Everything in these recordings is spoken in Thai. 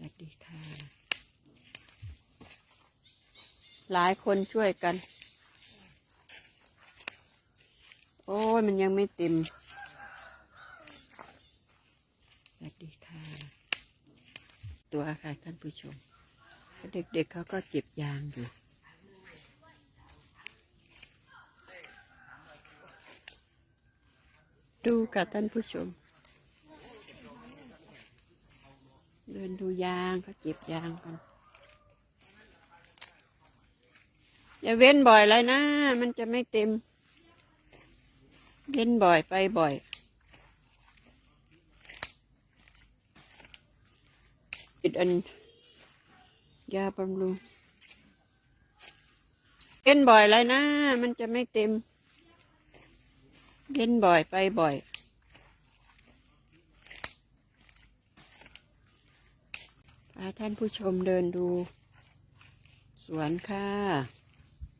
สวัสดีค่ะ หลายคนช่วยกัน โอ้ยมันยังไม่เต็ม สวัสดีค่ะ ตัวค่ะท่านผู้ชม เด็กๆเขาก็เก็บยางอยู่ดูค่ะท่านผู้ชม เดินดูยางเขาเก็บยางกันอย่าเว้นบ่อยเลยนะ มันจะไม่เต็ม เว้นบ่อยไปบ่อยปิดอันยาบำรุงเว้นบ่อยเลยนะ มันจะไม่เต็มเว้นบ่อยไปบ่อย พาท่านผู้ชมเดินดู สวนค่ะ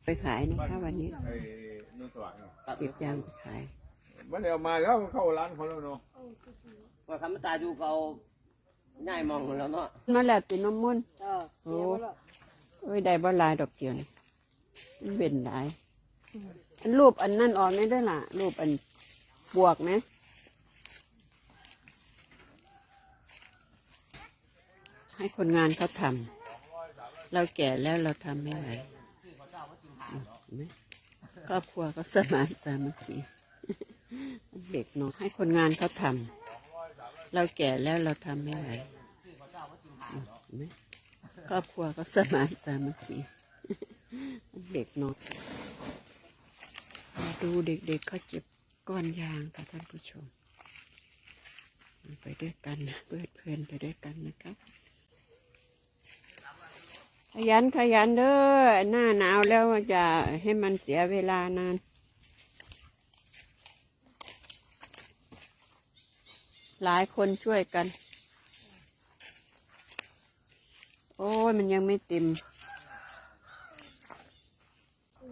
ไปขายนะคะวันนี้ไอ้นุ่นสว่างเนาะเก็บยางไปขาย มันเดี๋ยวมาแล้วเข้าร้านเขาแล้วเนาะว่าคำว่าตาอยู่เก่าง่ายมองแล้วเนาะมาแล้วตินมมุนเออโอ้โอ้ยได้บ่หลายดอกเกียวนี่มันเป็นหลายอันรูปอันนั่นออกนี่ได้อล่ะ รูปอันบวกนะ ให้คนงานเขาทำเราแก่แล้วเราทำไม่ไหวครอบครัวก็สมานสามัคคีเด็กเนาะให้คนงานเขาทำเราแก่แล้วเราทำไม่ไหวครอบครัวก็สมานสามัคคีเด็กนาะมาดูเด็กๆเขาเจ็บก้อนยางค่ะท่านผู้ชม ไปด้วยกันนะเปิดเพลินไปด้วยกันนะครับ ขยันขยันเด้อหน้าหนาวแล้วจะให้มันเสียเวลานาน หลายคนช่วยกัน โอ้ยมันยังไม่เต็ม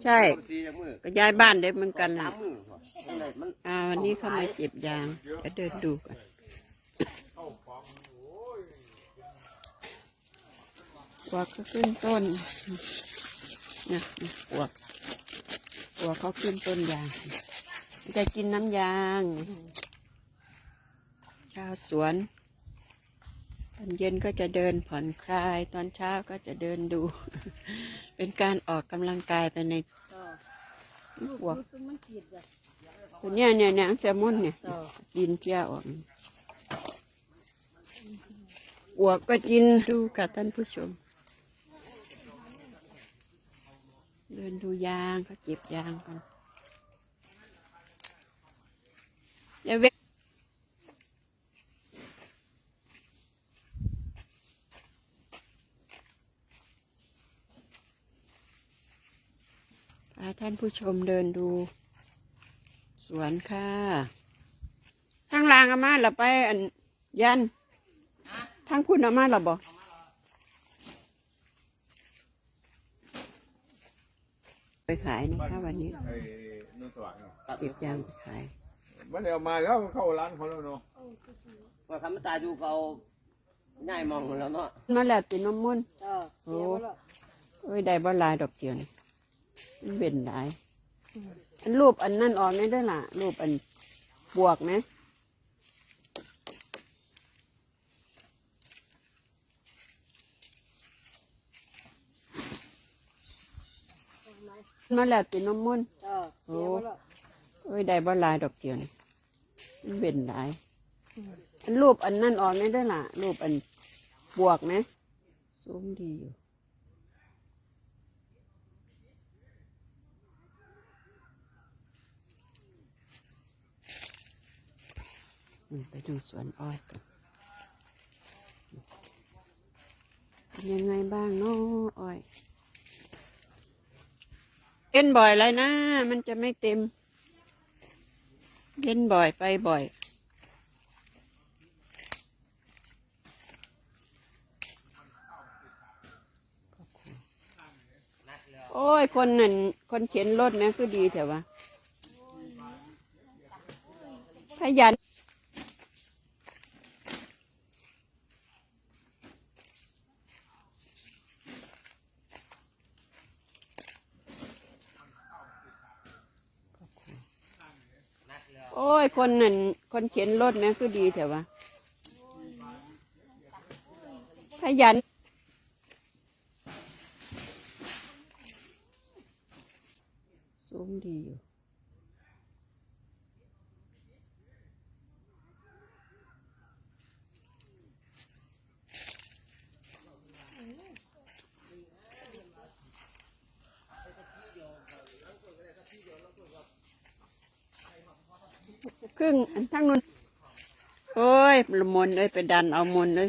ใช่สี่จากมือก็ย้ายบ้านได้เหมือนกันสานะมมือมันเลยมันอ่า วันนี้เขามาเจ็บยางก็เดินดูกัน ปวกก็ขึ้นต้นนะนะปวกปวกเขาขึ้นต้นยาง จะกินน้ำยางชาวสวน ตอนเย็นก็จะเดินผ่อนคลาย ตอนเช้าก็จะเดินดู เป็นการออกกำลังกายไปในเออปวกรู้สึกมันขีดจ้ะตัวเนี้ยเนี่ยเนี่ยแซลมอนเนี่ยกินเจ้าออกอวกก็กินดูค่ะท่านผู้ชม เดินดูยางเขาเก็บยางกันอย่าเว้นพาท่านผู้ชมเดินดู สวนค่ะทางลางอามาเราไปอันยันทางคุณอามาเราบอก ไปขายนะคะวันนี้ไอ้นุ่นสว่างเนาะเก็บยางไปขายมันเดี๋ยวมาแล้วเข้าร้านเขาแล้วเนาะว่าคำว่าตาอยู่เก่าง่ายมองแล้วเนาะมาแล้วตินมมุนเออเสียบ่ละโอ้ยได้บ่หลายดอกเกียวนี่มันเป็นหลายอันรูปอันนั่นออกนี่ได้อล่ะ รูปอันบวกนะ มาแล้วตินมมุนเออเสียบ่ละโอ้ยได้บ่หลายดอกเกียวนี่มันเป็นหลาย อันรูปอันนั่นออกนี่ได้อล่ะ รูปอันบวกนะสูงดีอยู่อืมไปดูสวนอ้อยกันเป็นยังไงบ้างเนาะอ้อย เล่นบ่อยเลยนะ มันจะไม่เต็ม เล่นบ่อยไปบ่อย โอ้ย คนนั่น คนเข็นรถแม่ก็ดีแต่ว่า ขยัน โอ้ย คนนั่นคนเข็นรถแม่คือดีแต่ว่าขยันสูงดีอยู่ ครึ่งอันทั้งนู้นโอ้ยละมนเลยไปดันเอามนเลย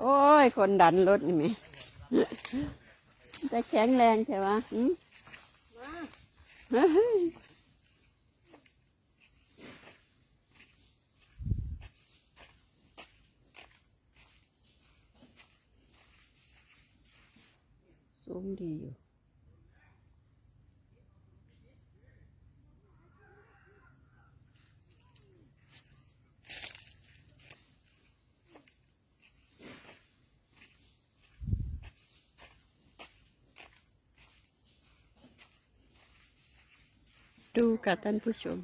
โอ้ย คนดันรถนี่ไหมจะแข็งแรงใช่ไหมหืมเฮ้ยสูงดีอยู่ ดูกับท่านผู้ชม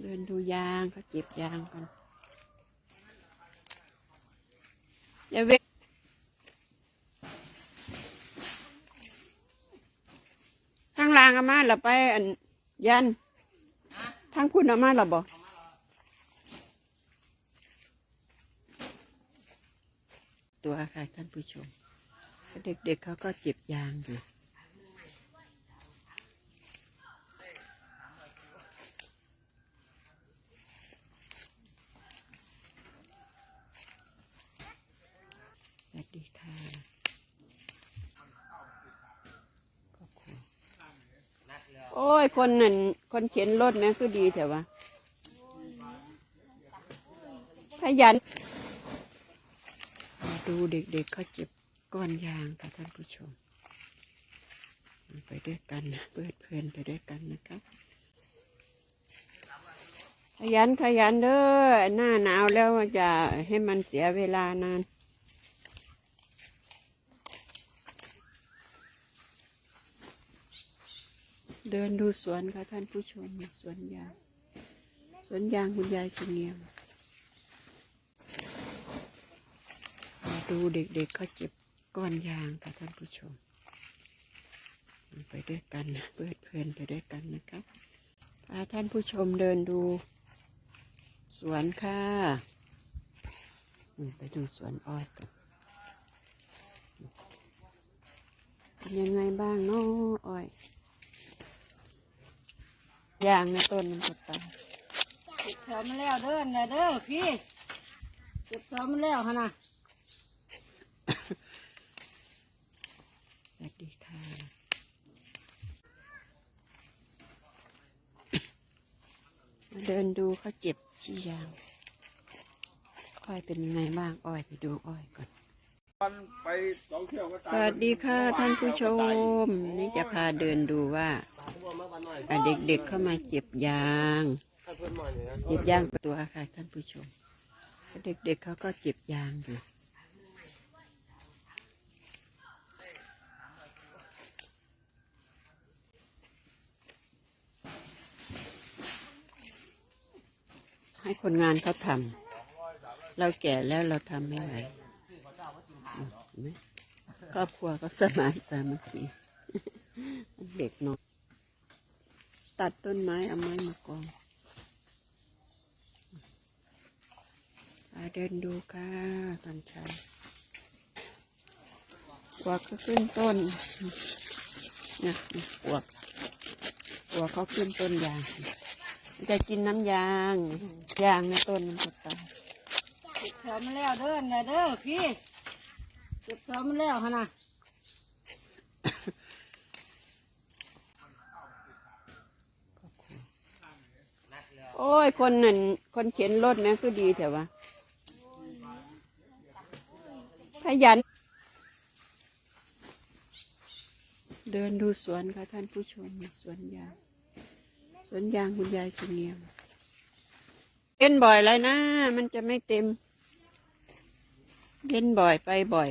เดินดูยางก็เก็บยางกันอย่าเวทางลางเอามาเราไปอันยันทางคุณเอามาเราบอกตัวค่ะท่านผู้ชม เด็กๆเขาก็เจ็บยางอยู่ สวัสดีค่ะขอบคุณโอ้ย คนนั่นคนเข็นรถแม่คือดีแต่ว่าขยัน มาดูเด็กๆเขาเจ็บก้อนยางค่ะท่านผู้ชม ไปด้วยกันนะเปิดเพลินไปด้วยกันนะคะ ขยันขยันเด้อหน้าหนาวแล้วจะให้มันเสียเวลานาน เดินดูสวนค่ะท่านผู้ชมสวนยางสวนยางคุณยายสุเงียมมาดูเด็กๆเขาเจ็บก้อนยางค่ะท่านผู้ชม ไปด้วยกันนะเปิดเพลินไปด้วยกันนะครับพาท่านผู้ชมเดินดู สวนค่ะไปดูสวนอ้อยกันเป็นยังไงบ้างเนาะอ้อย ยางในต้นมันจะตายเก็บแถวมาแล้วเด้อนะเด้อพี่เก็บแถวมาแล้วฮะนะสวัสดีค่ะมาเดินดูเขาเจ็บชี้ยางอ้อยเป็นยังไงบ้างอ้อยไปดูอ้อยก่อนมันไปสองเที่ยวก็ตายสวัสดีค่ะท่านผู้ชม นี่จะพาเดินดูว่า อะเด็กๆเข้ามาเจ็บยางเจ็บยางตัวค่ะท่านผู้ชม เด็กๆเขาก็เจ็บยางอยู่ให้คนงานเขาทำ เราแก่แล้วเราทำไม่ไหวครอบครัวก็สมานสามัคคีเด็กน้อย ตัดต้นไม้ เอาไม้มากองมาเดินดูค่ะตอนเช้าปวกก็ขึ้นต้นนะปวกปวกเขาขึ้นต้นยางจะกินน้ำยางยางในต้นมันจะตายเก็บแถวมาแล้วเด้อนะเด้อพี่เก็บแถวมาแล้วฮะนะ โอ้ย คนนั่นคนเข็นรถแม่คือดีแต่ว่าขยัน เดินดูสวนค่ะท่านผู้ชมสวนยางสวนยางคุณยายสุเนียมเล่นบ่อยแล้วนะ มันจะไม่เต็ม เล่นบ่อยไปบ่อย